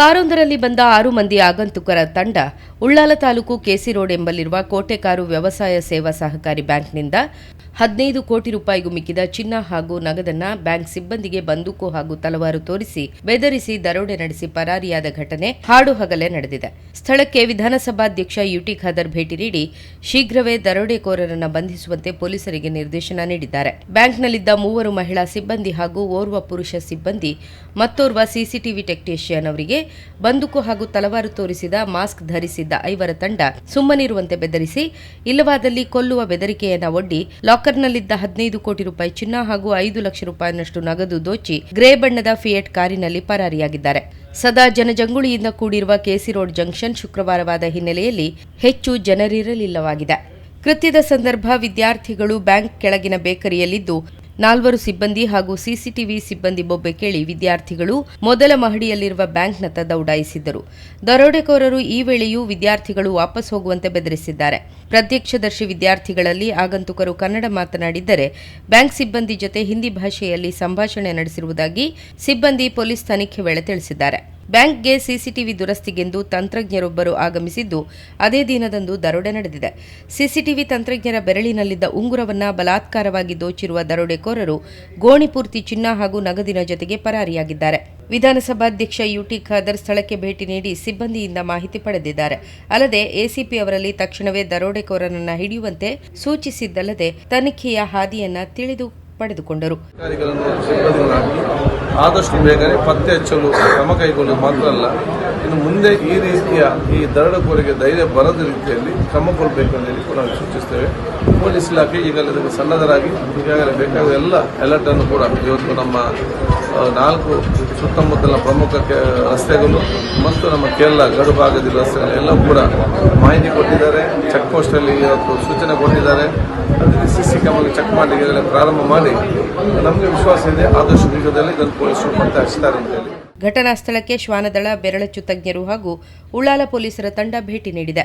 ಕಾರೊಂದರಲ್ಲಿ ಬಂದ ಆರು ಮಂದಿ ಆಗಂತುಕರ ತಂಡ ಉಳ್ಳಾಲ ತಾಲೂಕು ಕೆಸಿ ರೋಡ್ ಎಂಬಲ್ಲಿರುವ ಕೋಟೆಕಾರು ವ್ಯವಸಾಯ ಸೇವಾ ಸಹಕಾರಿ ಬ್ಯಾಂಕ್ನಿಂದ ಹದಿನೈದು ಕೋಟಿ ರೂಪಾಯಿಗೂ ಮಿಕ್ಕಿದ ಚಿನ್ನ ಹಾಗೂ ನಗದನ್ನ ಬ್ಯಾಂಕ್ ಸಿಬ್ಬಂದಿಗೆ ಬಂದೂಕು ಹಾಗೂ ತಲವಾರು ತೋರಿಸಿ ಬೆದರಿಸಿ ದರೋಡೆ ನಡೆಸಿ ಪರಾರಿಯಾದ ಘಟನೆ ಹಾಡು ಹಗಲೇ ನಡೆದಿದೆ. ಸ್ಥಳಕ್ಕೆ ವಿಧಾನಸಭಾಧ್ಯಕ್ಷ ಯುಟಿ ಖಾದರ್ ಭೇಟಿ ನೀಡಿ ಶೀಘ್ರವೇ ದರೋಡೆಕೋರರನ್ನ ಬಂಧಿಸುವಂತೆ ಪೊಲೀಸರಿಗೆ ನಿರ್ದೇಶನ ನೀಡಿದ್ದಾರೆ. ಬ್ಯಾಂಕ್ನಲ್ಲಿದ್ದ ಮೂವರು ಮಹಿಳಾ ಸಿಬ್ಬಂದಿ ಹಾಗೂ ಓರ್ವ ಪುರುಷ ಸಿಬ್ಬಂದಿ ಮತ್ತೋರ್ವ ಸಿಸಿಟಿವಿ ಟೆಕ್ನಿಷಿಯನ್ ಅವರಿಗೆ ಬಂದೂಕು ಹಾಗೂ ತಲವಾರು ತೋರಿಸಿದ ಮಾಸ್ಕ್ ಧರಿಸಿದ್ದ ಐವರ ತಂಡ ಸುಮ್ಮನಿರುವಂತೆ ಬೆದರಿಸಿ, ಇಲ್ಲವಾದಲ್ಲಿ ಕೊಲ್ಲುವ ಬೆದರಿಕೆಯನ್ನ ಒಡ್ಡಿ ಲಾಕರ್ನಲ್ಲಿದ್ದ ಹದಿನೈದು ಕೋಟಿ ರೂಪಾಯಿ ಚಿನ್ನ ಹಾಗೂ ಐದು ಲಕ್ಷ ರೂಪಾಯಿನಷ್ಟು ನಗದು ದೋಚಿ ಗ್ರೇ ಬಣ್ಣದ ಫಿಯೆಟ್ ಕಾರಿನಲ್ಲಿ ಪರಾರಿಯಾಗಿದ್ದಾರೆ. ಸದಾ ಜನಜಂಗುಳಿಯಿಂದ ಕೂಡಿರುವ ಕೆಸಿ ರೋಡ್ ಜಂಕ್ಷನ್ ಶುಕ್ರವಾರವಾದ ಹಿನ್ನೆಲೆಯಲ್ಲಿ ಹೆಚ್ಚು ಜನರಿರಲಿಲ್ಲವಾಗಿದೆ. ಕೃತ್ಯದ ಸಂದರ್ಭ ವಿದ್ಯಾರ್ಥಿಗಳು ಬ್ಯಾಂಕ್ ಕೆಳಗಿನ ಬೇಕರಿಯಲ್ಲಿದ್ದು ನಾಲ್ವರು ಸಿಬ್ಬಂದಿ ಹಾಗೂ ಸಿಸಿಟಿವಿ ಸಿಬ್ಬಂದಿ ಬೊಬ್ಬೆ ಕೇಳಿ ವಿದ್ಯಾರ್ಥಿಗಳು ಮೊದಲ ಮಹಡಿಯಲ್ಲಿರುವ ಬ್ಯಾಂಕ್ನತ್ತ ದೌಡಾಯಿಸಿದ್ದರು ದರೋಡೆಕೋರರು ಈ ವೇಳೆಯೂ ವಿದ್ಯಾರ್ಥಿಗಳು ವಾಪಸ್ ಹೋಗುವಂತೆ ಬೆದರಿಸಿದ್ದಾರೆ. ಪ್ರತ್ಯಕ್ಷದರ್ಶಿ ವಿದ್ಯಾರ್ಥಿಗಳಲ್ಲಿ ಆಗಂತುಕರು ಕನ್ನಡ ಮಾತನಾಡಿದ್ದರೆ ಬ್ಯಾಂಕ್ ಸಿಬ್ಬಂದಿ ಜೊತೆ ಹಿಂದಿ ಭಾಷೆಯಲ್ಲಿ ಸಂಭಾಷಣೆ ನಡೆಸಿರುವುದಾಗಿ ಸಿಬ್ಬಂದಿ ಪೊಲೀಸ್ ತನಿಖೆ ವೇಳೆ ತಿಳಿಸಿದ್ದಾರೆ. ಬ್ಯಾಂಕ್ಗೆ ಸಿಸಿಟಿವಿ ದುರಸ್ತಿಗೆಂದು ತಂತ್ರಜ್ಞರೊಬ್ಬರು ಆಗಮಿಸಿದ್ದು, ಅದೇ ದಿನದಂದು ದರೋಡೆ ನಡೆದಿದೆ. ಸಿಸಿಟಿವಿ ತಂತ್ರಜ್ಞರ ಬೆರಳಿನಲ್ಲಿದ್ದ ಉಂಗುರವನ್ನು ಬಲಾತ್ಕಾರವಾಗಿ ದೋಚಿರುವ ದರೋಡೆಕೋರರು ಗೋಣಿಪೂರ್ತಿ ಚಿನ್ನ ಹಾಗೂ ನಗದಿನ ಜೊತೆಗೆ ಪರಾರಿಯಾಗಿದ್ದಾರೆ. ವಿಧಾನಸಭಾಧ್ಯಕ್ಷ ಯುಟಿ ಖಾದರ್ ಸ್ಥಳಕ್ಕೆ ಭೇಟಿ ನೀಡಿ ಸಿಬ್ಬಂದಿಯಿಂದ ಮಾಹಿತಿ ಪಡೆದಿದ್ದಾರೆ. ಅಲ್ಲದೆ, ಎಸಿಪಿ ಅವರಲ್ಲಿ ತಕ್ಷಣವೇ ದರೋಡೆಕೋರರನ್ನ ಹಿಡಿಯುವಂತೆ ಸೂಚಿಸಿದ್ದಲ್ಲದೆ, ತನಿಖೆಯ ಹಾದಿಯನ್ನ ತಿಳಿದು ಪಡೆದುಕೊಂಡರು. ಆದಷ್ಟು ಬೇಗನೆ ಪತ್ತೆ ಹಚ್ಚಲು ಕ್ರಮ ಕೈಗೊಳ್ಳಲು ಮಾತ್ರ ಅಲ್ಲ, ಇನ್ನು ಮುಂದೆ ಈ ರೀತಿಯ ಈ ದರೋಡೆಕೋರಿಗೆ ಧೈರ್ಯ ಬರದ ರೀತಿಯಲ್ಲಿ ಕ್ರಮ ಕೊಡಬೇಕು ಅಂತ ಹೇಳಿ ಕೂಡ ನಾವು ಸೂಚಿಸ್ತೇವೆ. ಪೊಲೀಸ್ ಇಲಾಖೆ ಈಗಲೇ ಸನ್ನದ್ಧರಾಗಿ, ಈಗಾಗಲೇ ಬೇಕಾದ ಎಲ್ಲ ಅಲರ್ಟನ್ನು ಕೂಡ ಇವತ್ತು ನಮ್ಮ ನಾಲ್ಕು ಸುತ್ತಮುತ್ತಲಿನ ಪ್ರಮುಖ ರಸ್ತೆಗಳು ಮತ್ತು ನಮ್ಮ ಕೇರಳ ಗಡು ಭಾಗದ ರಸ್ತೆಗಳು ಎಲ್ಲ ಕೂಡ ಮಾಹಿತಿ ಕೊಟ್ಟಿದ್ದಾರೆ. ಚೆಕ್ ಪೋಸ್ಟಲ್ಲಿ ಇವತ್ತು ಸೂಚನೆ ಕೊಟ್ಟಿದ್ದಾರೆ. ಸಿ ಸಿ ಕ್ಯಾಮರಾ ಚೆಕ್ ಮಾಡಿ ಈಗಾಗಲೇ ಪ್ರಾರಂಭ ಮಾಡಿ ನಮಗೆ ವಿಶ್ವಾಸ ಇದೆ, ಆದಷ್ಟು ಶೀಘ್ರದಲ್ಲಿ ಇದನ್ನು ಪೊಲೀಸರು ಪತ್ತೆ ಹಚ್ತಾರೆ ಅಂತ ಹೇಳಿ. ಘಟನಾ ಸ್ಥಳಕ್ಕೆ ಶ್ವಾನದಳ ಬೆರಳಚ್ಚು ತಜ್ಞರು ಹಾಗೂ ಉಳ್ಳಾಲ ಪೊಲೀಸರ ತಂಡ ಭೇಟಿ ನೀಡಿದೆ.